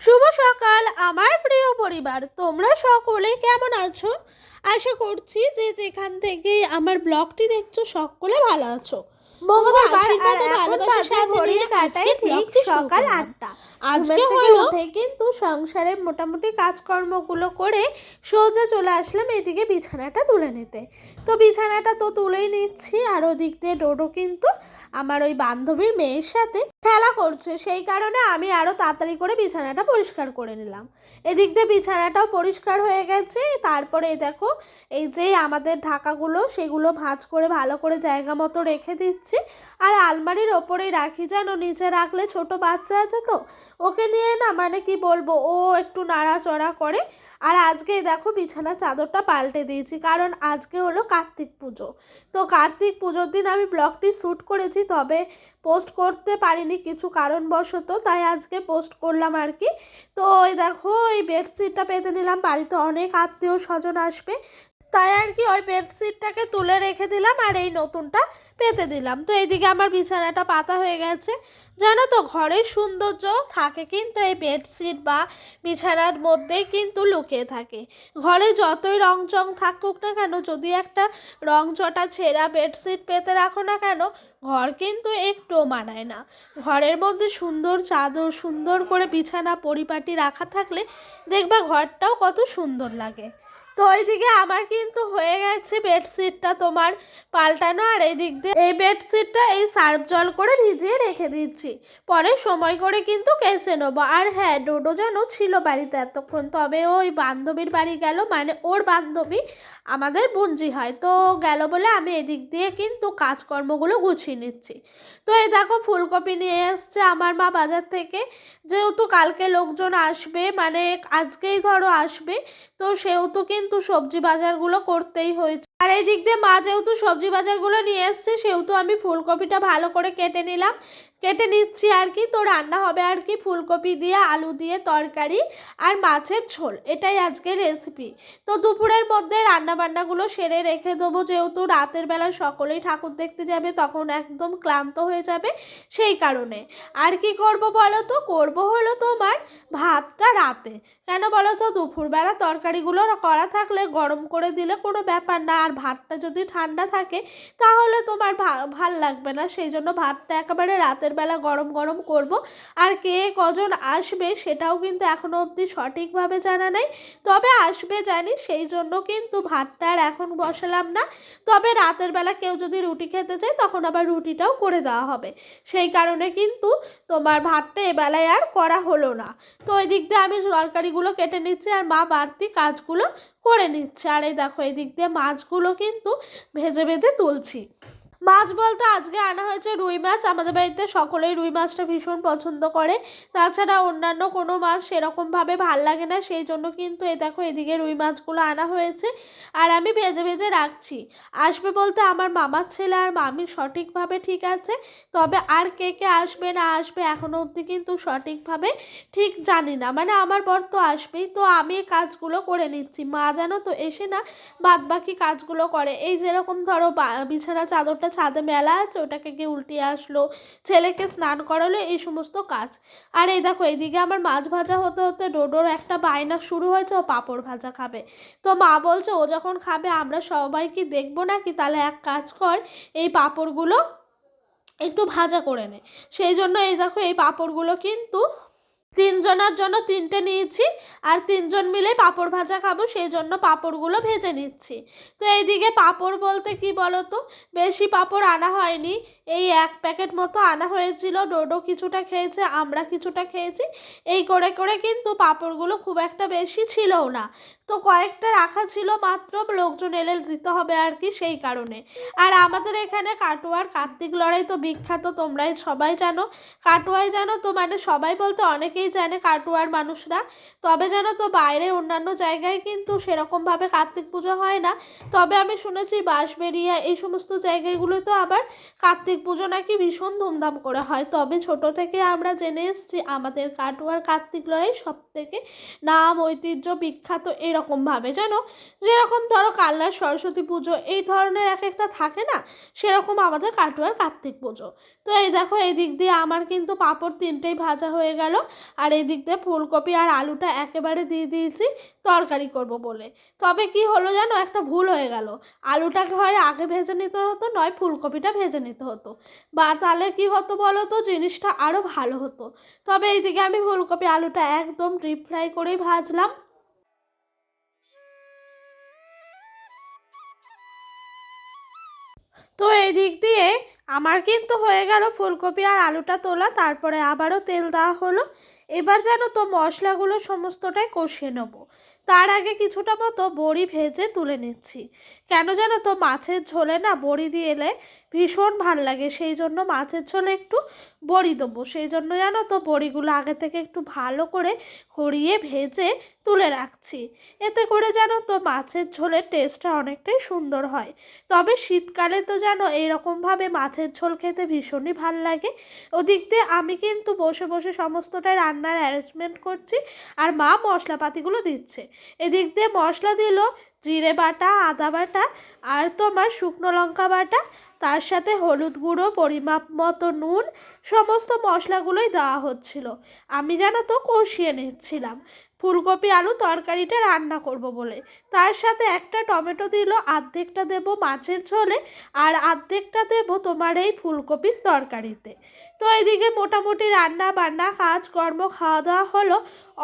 শুভ সকাল, আমার প্রিয় পরিবার। তোমরা সকলে কেমন আছো? আশা করছি যে যেখান থেকে আমার ব্লগটি দেখছ, সকলে ভালো আছো। আশীর্বাদ ও ভালোবাসার সাথে নিয়ে আজকে ব্লগটি সকাল আটটা। আজকে হলো কিন্তু সংসারের মোটামুটি কাজকর্মগুলো করে সোজা চলে আসলাম এদিকে বিছানাটা তুলে নিতে। তো বিছানাটা তো তুলেই নিচ্ছি আর ওদিক দিয়ে ডোডো কিন্তু আমার ওই বান্ধবীর মেয়ের সাথে খেলা করছে। সেই কারণে আমি আরও তাড়াতাড়ি করে বিছানাটা পরিষ্কার করে নিলাম। এদিক দিয়ে বিছানাটাও পরিষ্কার হয়ে গেছে। তারপরে দেখো এই যে আমাদের ঢাকাগুলো সেগুলো ভাঁজ করে ভালো করে জায়গা মতো রেখে দিচ্ছি। আর আলমারির ওপরেই রাখি জানো, নিচে রাখলে ছোট বাচ্চা আছে তো, ওকে নিয়ে না মানে কি বলব, ও একটু নাড়াচড়া করে। আর আজকে দেখো বিছানা চাদরটা পাল্টে দিয়েছি, কারণ আজকে হলো কার্তিক পুজো। তো কার্তিক পুজোর দিন আমি ব্লগটি শ্যুট করেছি, তবে পোস্ট করতে পারিনি কিছু কারণবশত, তাই আজকে পোস্ট করলাম আর কি। তো ওই দেখো এই বেডশিটটা পেতে নিলাম, বাড়িতে অনেক আত্মীয় স্বজন আসবে তাই আর কি ওই বেডশিটটাকে তুলে রেখে দিলাম আর এই নতুনটা পেতে দিলাম। তো এইদিকে আমার বিছানাটা পাতা হয়ে গেছে। জানো তো ঘরের সৌন্দর্য থাকে কিন্তু এই বেডশিট বা বিছানার মধ্যেই কিন্তু লুকিয়ে থাকে। ঘরে যতই রং চং থাকুক না কেন, যদি একটা রং চটা ছেঁড়া বেডশিট পেতে রাখো না কেন, ঘর কিন্তু একটু মানায় না। ঘরের মধ্যে সুন্দর চাদর, সুন্দর করে বিছানা পরিপাটি রাখা থাকলে দেখবা ঘরটাও কত সুন্দর লাগে। তো ওইদিকে আমার কিন্তু হয়ে গেছে বেডশিটটা তোমার পাল্টানো, আর এই দিক দিয়ে এই বেডশিটটা এই সার্ফ জল করে ভিজিয়ে রেখে দিচ্ছি। পরে সময় করে কিন্তু কেচে নেব। আর হ্যাঁ ডোডো যেন ছিল বাড়িতে এতক্ষণ, তবে ওই বান্ধবীর বাড়ি গেল মানে ওর বান্ধবী আমাদের বঞ্জি হয়, তো গেল বলে আমি এদিক দিয়ে কিন্তু কাজকর্মগুলো গুছিয়ে নিচ্ছি। তো এই দেখো ফুলকপি নিয়ে এসছে আমার মা বাজার থেকে। যেহেতু কালকে লোকজন আসবে মানে আজকেই ধরো আসবে, তো সেহেতু কিন্তু সবজি বাজারগুলো করতেই হয়েছে। আর এই দিক দিয়ে মা যেহেতু সবজি বাজারগুলো নিয়ে এসছে, সেহেতু আমি ফুলকপিটা ভালো করে কেটে নিলাম। কেটে নিচ্ছি আর কি, তো রান্না হবে আর কি ফুলকপি দিয়ে, আলু দিয়ে, তরকারি আর মাছের ঝোল। এটাই আজকে রেসিপি তো দুপুরের মধ্যে রান্না বান্নাগুলো সেরে রেখে দেবো। যেহেতু রাতের বেলা সকলেই ঠাকুর দেখতে যাবে, তখন একদম ক্লান্ত হয়ে যাবে সেই কারণে। আর কি করব বলো তো? করব হলো তোমার ভাতটা রাতে। কেন বলো তো? দুপুরবেলা তরকারিগুলো করা থাকলে গরম করে দিলে কোনো ব্যাপার না। আর ভাতটা যদি ঠান্ডা থাকে, তাহলে তোমার ভালো লাগবে না। সেই জন্য ভাতটা একেবারে রাতের বেলা গরম গরম করব। আর কে কজন আসবে সেটাও কিন্তু এখনও অবধি সঠিকভাবে জানা নেই। তবে আসবে জানি, সেই জন্য কিন্তু ভাতটা আর এখন বসালাম না। তবে রাতের বেলা কেউ যদি রুটি খেতে চায়, তখন আবার রুটিটাও করে দেওয়া হবে। সেই কারণে কিন্তু তোমার ভাতটা এবেলায় আর করা হলো না। তো ওই দিক দিয়ে আমি তরকারিগুলো কেটে নিচ্ছি, আর মা বাড়তি কাজগুলো করে নিচ্ছে। আর এই দেখো এই দিক দিয়ে মাছগুলো কিন্তু ভেজে ভেজে তুলছি। মাছ বলতে আজকে আনা হয়েছে রুই মাছ। আমাদের বাড়িতে সকলেই রুই মাছটা ভীষণ পছন্দ করে। তাছাড়া অন্যান্য কোনো মাছ সেরকমভাবে ভালো লাগে না, সেই জন্য কিন্তু এ দেখো এদিকে রুই মাছগুলো আনা হয়েছে। আর আমি ভেজে ভেজে রাখছি। আসবে বলতে আমার মামার ছেলে আর মামি সঠিকভাবে ঠিক আছে। তবে আর কে কে আসবে, না আসবে এখনও অবধি কিন্তু সঠিকভাবে ঠিক জানি না। মানে আমার বর তো আসবেই। তো আমি কাজগুলো করে নিচ্ছি। মা জানো তো এসে না বাদ বাকি কাজগুলো করে। এই যেরকম ধরো বিছানা চাদরটা ছাদে মেলা আছে, ওটাকে গিয়ে উল্টিয়ে আসলো, ছেলেকে স্নান করালো, এই সমস্ত কাজ। আর এই দেখো, এইদিকে আমার মাছ ভাজা হতে হতে ডোডোর একটা বায়না শুরু হয়েছে, ও পাঁপড় ভাজা খাবে। তো মা বলছে, ও যখন খাবে, আমরা সবাই কি দেখব নাকি? তাহলে এক কাজ কর, এই পাঁপড়গুলো একটু ভাজা করে নে। সেই জন্য এই দেখো, এই পাঁপড়গুলো কিন্তু তিনজনের জন্য তিনটে নিয়েছি আর তিনজন মিলে পাঁপড় ভাজা খাব, সেই জন্য পাঁপড়গুলো ভেজে নিচ্ছি। তো এইদিকে পাঁপড় বলতে কি বলো তো বেশি পাঁপড় আনা হয়নি। এই এক প্যাকেট মতো আনা হয়েছিল, ডোডো কিছুটা খেয়েছে, আমরা কিছুটা খেয়েছি। এই করে করে কিন্তু পাঁপড়গুলো খুব একটা বেশি ছিলও না। তো কয়েকটা রাখা ছিল মাত্র, লোকজন এলে দিতে হবে আর কি সেই কারণে। আর আমাদের এখানে কাটোয়ার কার্তিক লড়াই তো বিখ্যাত, তোমরাই সবাই জানো। কাটোয়ায় জানো তো মানে সবাই বলতে অনেকেই জানে কাটোয়ার মানুষরা। তবে যেন তো বাইরে অন্যান্য জায়গায় কিন্তু সেরকমভাবে কার্তিক পুজো হয় না। তবে আমি শুনেছি বাঁশবেরিয়া এই সমস্ত জায়গাগুলো তো আবার কার্তিক পুজো নাকি ভীষণ ধুমধাম করে হয়। তবে ছোট থেকে আমরা জেনে এসেছি, আমাদের কাটোয়ার কার্তিক লড়াই সব থেকে নাম, ঐতিহ্য, বিখ্যাত এরকমভাবে। যেন যেরকম ধরো কালনার সরস্বতী পুজো, এই ধরনের এক একটা থাকে না, সেরকম আমাদের কাটোয়ার কার্তিক পুজো। তো এই দেখো, এই দিক দিয়ে আমার কিন্তু পাঁপড় তিনটেই ভাজা হয়ে গেল। আর এদিক দিয়ে ফুলকপি আর আলুটা একেবারে দিয়ে দিয়েছি, তরকারি করব বলে। তবে কি হলো জানো? একটা ভুল হয়ে গেল। আলুটাকে হয় আগে ভেজে নিতে হতো, নয় ফুলকপিটা ভেজে নিতে হতো। বা তাহলে কি হতো বলো তো? জিনিসটা আরও ভালো হতো। তবে এইদিকে আমি ফুলকপি আলুটা একদম ডিপ ফ্রাই করেই ভাজলাম। তো এই দিক দিয়ে আমার কিন্তু হয়ে গেল ফুলকপি আর আলুটা তোলা। তারপরে আবারও তেল দেওয়া হলো। এবার যেন তো মশলাগুলো সমস্তটাই কষিয়ে নেব। তার আগে কিছুটা মতো বড়ি ভেজে তুলে নিচ্ছি। কেন জানো তো মাছের ঝোলে না বড়ি দিয়ে এলে ভীষণ ভালো লাগে। সেই জন্য মাছের ঝোলে একটু বড়ি দেবো। সেই জন্য জানো তো বড়িগুলো আগে থেকে একটু ভালো করে করিয়ে ভেজে তুলে রাখছি। এতে করে জানো তো মাছের ঝোলের টেস্টটা অনেকটাই সুন্দর হয়। তবে শীতকালে তো যেন এইরকমভাবে মাছের ঝোল খেতে ভীষণই ভালো লাগে। ওদিক দিয়ে আমি কিন্তু বসে বসে সমস্তটাই রান্নার অ্যারেঞ্জমেন্ট করছি আর মা মশলাপাতিগুলো দিচ্ছে। এদিক দিয়ে মশলা দিল, জিরে বাটা, আদা বাটা আর তোমার শুকনো লঙ্কা বাটা। তার সাথে হলুদ গুঁড়ো, পরিমাপ মতো নুন, সমস্ত মশলাগুলোই দেওয়া হচ্ছিল। আমি জানো তো কষিয়ে নিচ্ছিলাম। ফুলকপি, আলু তরকারিটা রান্না করব বলে। তার সাথে একটা টমেটো দিল, আর্ধেকটা দেব মাছের ঝোলে আর আর্ধেকটা দেব তোমার এই ফুলকপির তরকারিতে। তো এদিকে মোটামুটি রান্না বান্না, কাজকর্ম খাওয়া দাওয়া হলো।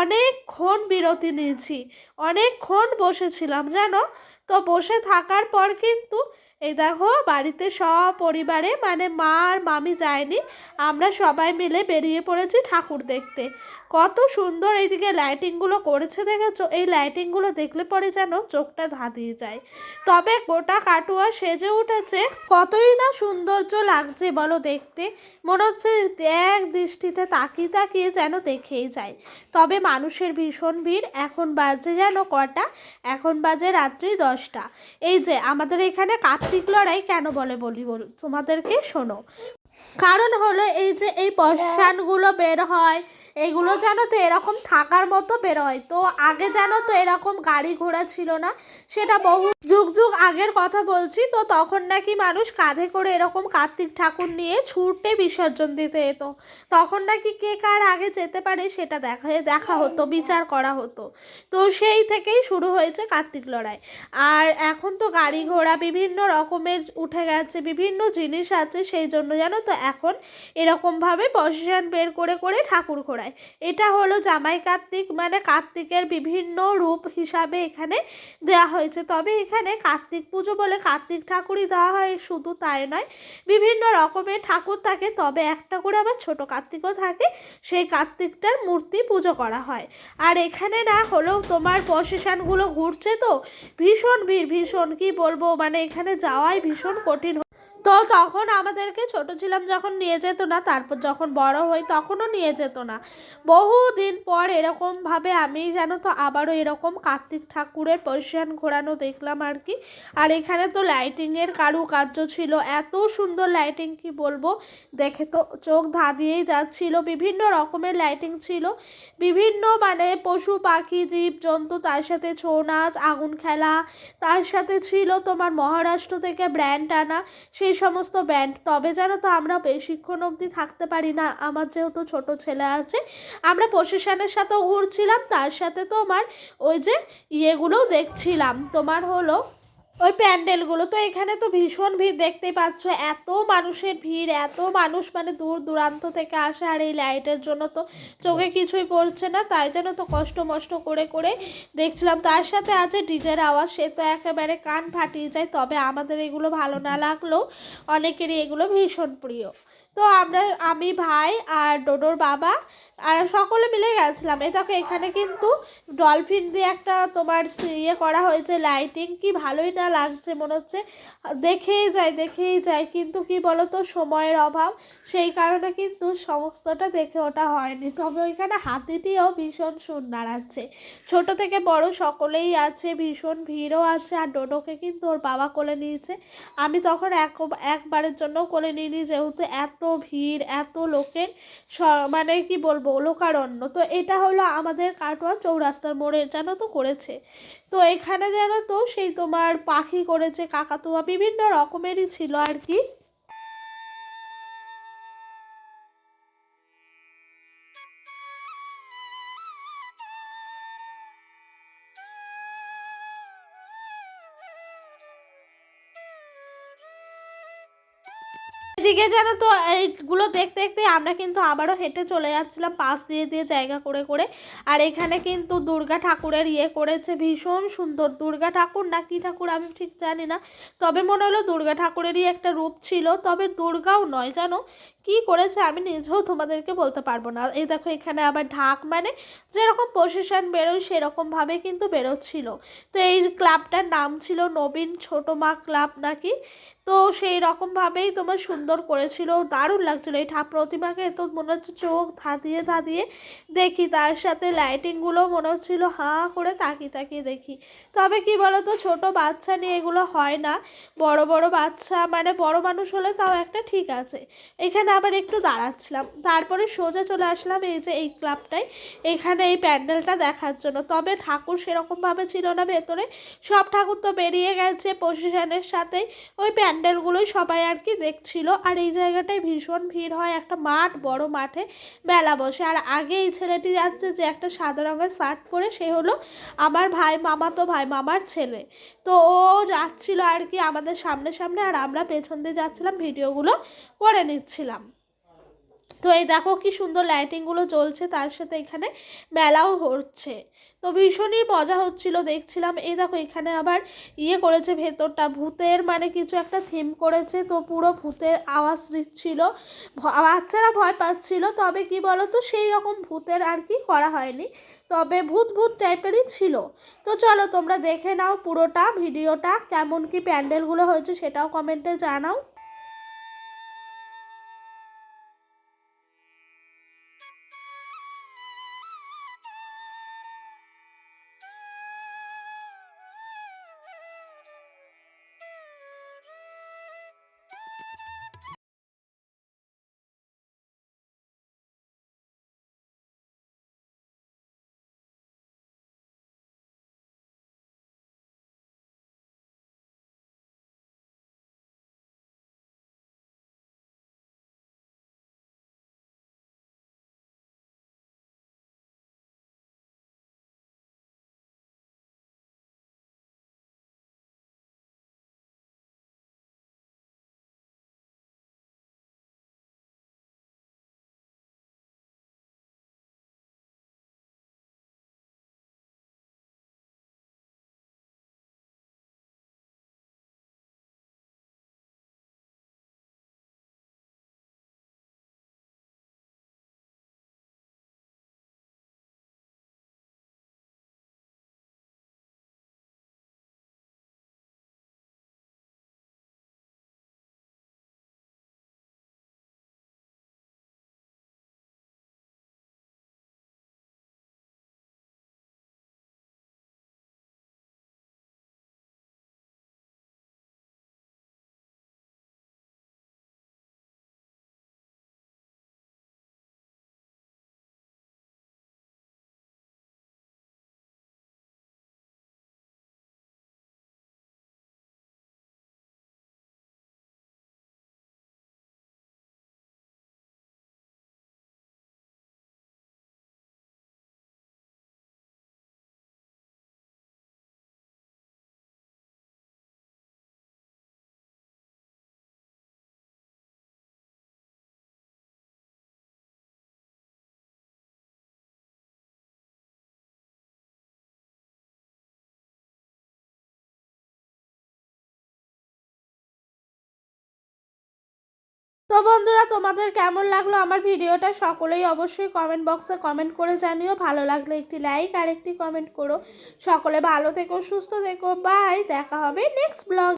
অনেকক্ষণ বিরতি নিয়েছি, অনেকক্ষণ বসেছিলাম, জানো? তো বসে থাকার পর কিন্তু এই দেখো বাড়িতে সব পরিবারে মানে মা আর মামি যায়নি, আমরা সবাই মিলে বেরিয়ে পড়েছি ঠাকুর দেখতে। কত সুন্দর এইদিকে লাইটিংগুলো করেছে দেখেছ? এই লাইটিংগুলো দেখলে পরে যেন চোখটা ধাঁধিয়ে যায়। তবে গোটা কাটুয়া সেজে উঠেছে। কতই না সৌন্দর্য লাগছে বলো দেখতে। মনে হচ্ছে এক দৃষ্টিতে তাকিয়ে তাকিয়ে যেন দেখেই যায়। তবে মানুষের ভীষণ ভিড়। এখন বাজে যেন কটা? এখন বাজে রাত্রি দশটা। এই যে, আমাদের এখানে কার্তিক লড়াই কেন বলে বলি বল তোমাদেরকে শোনো। কারণ হলো এই যে এই পশানগুলো বের হয়, এগুলো যেন তো এরকম থাকার মতো বের হয়। তো আগে যেন তো এরকম গাড়ি ঘোড়া ছিল না, সেটা বহু যুগ যুগ আগের কথা বলছি, তো তখন নাকি মানুষ কাঁধে করে এরকম কার্তিক ঠাকুর নিয়ে ছুটে বিসর্জন দিতে যেত তখন নাকি কে কার আগে যেতে পারে সেটা দেখা দেখা হতো, বিচার করা হতো। তো সেই থেকেই শুরু হয়েছে কার্তিক লড়াই। আর এখন তো গাড়ি ঘোড়া বিভিন্ন রকমের উঠে গেছে, বিভিন্ন জিনিস আছে, সেই জন্য জানো তো এখন এরকমভাবে পজিশন বের করে করে ঠাকুর ঘোড়ায় এটা হলো জামাই কার্তিক মানে কার্তিকের বিভিন্ন রূপ হিসাবে এখানে দেওয়া হয়েছে। তবে এখানে কার্তিক পুজো বলে কার্তিক ঠাকুরই দেওয়া হয়, শুধু তাই নয়, বিভিন্ন রকমের ঠাকুর থাকে। তবে একটা করে আবার ছোট কার্তিকও থাকে, সেই কার্তিকটার মূর্তি পুজো করা হয়। আর এখানে না হলেও তোমার প্রসেশনগুলো ঘুরছে তো, ভীষণ ভিড়, ভীষণ কি বলব মানে এখানে যাওয়াই ভীষণ কঠিন তো তখন আমাদেরকে ছোট ছিলাম যখন নিয়ে যেত না, তারপর যখন বড় হই তখনও নিয়ে যেত না। বহু দিন পর এরকমভাবে আমি যেন তো আবারও এরকম কার্তিক ঠাকুরের পজিশন ঘোরানো দেখলাম আর কি। আর এখানে তো লাইটিংয়ের কারুকার্য ছিল, এত সুন্দর লাইটিং কি বলব? দেখে তো চোখ ধাঁধিয়েই যাচ্ছিল, বিভিন্ন রকমের লাইটিং ছিল। বিভিন্ন মানে পশু পাখি জীব জন্তু তার সাথে ছৌ নাচ, আগুন খেলা, তার সাথে ছিল তোমার মহারাষ্ট্র থেকে ব্র্যান্ড আনা। সেই সমস্ত ব্যান্ড তবে যেন তো আমরা বেশিক্ষণ অবধি থাকতে পারি না। আমার যেহেতু ছোট ছেলে আছে, আমরা প্রশাসনের সাথেও ঘুরছিলাম, তার সাথে তোমার ওই যে ইয়েগুলোও দেখছিলাম। তোমার হলো ওই প্যান্ডেলগুলো, তো এখানে তো ভীষণ ভিড় দেখতেই পাচ্ছ, এত মানুষের ভিড়, এত মানুষ মানে দূর দূরান্ত থেকে আসে আর এই লাইটের জন্য তো চোখে কিছুই পড়ছে না, তাই জন্য তো কষ্ট মষ্ট করে করে দেখছিলাম। তার সাথে আছে ডিজের আওয়াজ, সে তো একেবারে কান ফাটিয়ে যায়, তবে আমাদের এগুলো ভালো না লাগলেও অনেকেরই এগুলো ভীষণ প্রিয়। তো আমরা, আমি, ভাই আর ডোডোর বাবা, আর সকলে মিলে গেছিলাম। দেখো, এখানে কিন্তু ডলফিন দিয়ে একটা তোমার ইয়ে করা হয়েছে লাইটিং কি ভালোই না লাগছে, মনে হচ্ছে। দেখেই যায় দেখেই যায়। কিন্তু কি বলতো, সময়ের অভাব। সেই কারণে কিন্তু সমস্তটা দেখে ওটা হয়নি। তবে ওইখানে হাতিটিও ভীষণ সুন্দর আছে। ছোট থেকে বড় সকলেই আছে, ভীষণ ভিড়ও আছে, আর ডোডোকে কিন্তু ওর বাবা কোলে নিয়েছে। আমি তখন এক, একবারের জন্য কোলে নিইনি, যেহেতু এত ভিড়, এত লোকের স- মানে কি বলব, লোকারণ্য। তো এটা হলো আমাদের কাটোয়া চৌরাস্তার মোড়ে যেন তো, করেছে। তো এখানে যেন তো, সেই তোমার পাখি করেছে, কাকাতুয়া, বিভিন্ন রকমেরই ছিল আর কি। এদিকে যেন তো এইগুলো দেখতে দেখতে আমরা কিন্তু আবারও হেঁটে চলে যাচ্ছিলাম, পাশ দিয়ে দিয়ে জায়গা করে করে। আর এখানে কিন্তু দুর্গা ঠাকুরের ইয়ে করেছে, ভীষণ সুন্দর দুর্গা ঠাকুর না কি ঠাকুর আমি ঠিক জানি না। তবে মনে হলো দুর্গা ঠাকুরেরই একটা রূপ ছিল, তবে দুর্গাও নয় জানো। কি করেছে আমি নিজেও তোমাদেরকে বলতে পারব না। এই দেখো এখানে আবার ঢাক মানে যেরকম প্রসেশন বেরোয় সেরকমভাবে কিন্তু বেরোচ্ছিল। তো এই ক্লাবটার নাম ছিল নবীন ছোট মা ক্লাব নাকি? তো সেই রকমভাবেই তোমার সুন্দর করেছিল, দারুণ লাগছিল। এই ঠাপ প্রতিমাকে তো মনে হচ্ছে চোখ ধাঁধিয়ে ধাঁধিয়ে দেখি, তার সাথে লাইটিংগুলো মনে হচ্ছিল হাঁ করে তাকিয়ে তাকিয়ে দেখি। তবে কি বলো তো ছোটো বাচ্চা নিয়ে এগুলো হয় না। বড় বড় বাচ্চা মানে বড় মানুষ হলে তাও একটা ঠিক আছে। এখানে আবার একটু দাঁড়াচ্ছিলাম। তারপরে সোজা চলে আসলাম এই যে এই ক্লাবটায় এখানে এই প্যান্ডেলটা দেখার জন্য। তবে ঠাকুর সেরকমভাবে ছিল না ভেতরে। সব ঠাকুর তো বেরিয়ে গেছে প্রসেশনের সাথেই ওই প্যান্ডেলগুলোই সবাই আর কি দেখছিল। আর এই জায়গাটায় ভীষণ ভিড় হয়, একটা মাঠ, বড় মাঠে মেলা বসে। আর আগে এই ছেলেটি যাচ্ছে যে একটা সাদা রঙের শার্ট পরে সে হলো আমার ভাই মামা তো ভাই, মামার ছেলে। তো ও যাচ্ছিল আর কি আমাদের সামনে সামনে, আর আমরা পেছন দিয়ে যাচ্ছিলাম, ভিডিওগুলো করে নিচ্ছিলাম। তো এই দেখো কি সুন্দর লাইটিংগুলো জ্বলছে, তার সাথে এখানে মেলাও হচ্ছে। তো ভীষণই মজা হচ্ছিল, দেখছিলাম। এই দেখো, এখানে আবার ইয়ে করেছে ভেতরটা, ভূতের মানে কিছু একটা থিম করেছে, তো পুরো ভূতের আওয়াজ দিচ্ছিল। বাচ্চারা ভয় পাচ্ছিল, তবে কি বলো তো সেই রকম ভূতের আর কি করা হয়নি। তবে ভূত ভূত টাইপেরই ছিল। তো চলো, তোমরা দেখে নাও পুরোটা, ভিডিওটা, কেমন কি প্যান্ডেলগুলো হয়েছে সেটাও কমেন্টে জানাও। তো বন্ধুরা, তোমাদের কেমন লাগল আমার ভিডিওটা সকলেই অবশ্যই কমেন্ট বক্সে কমেন্ট করে জানিও। ভালো লাগলে একটি লাইক আর একটি কমেন্ট করো। সকলে ভালো থেকো, সুস্থ থেকো। বাই দেখা হবে নেক্সট ব্লগ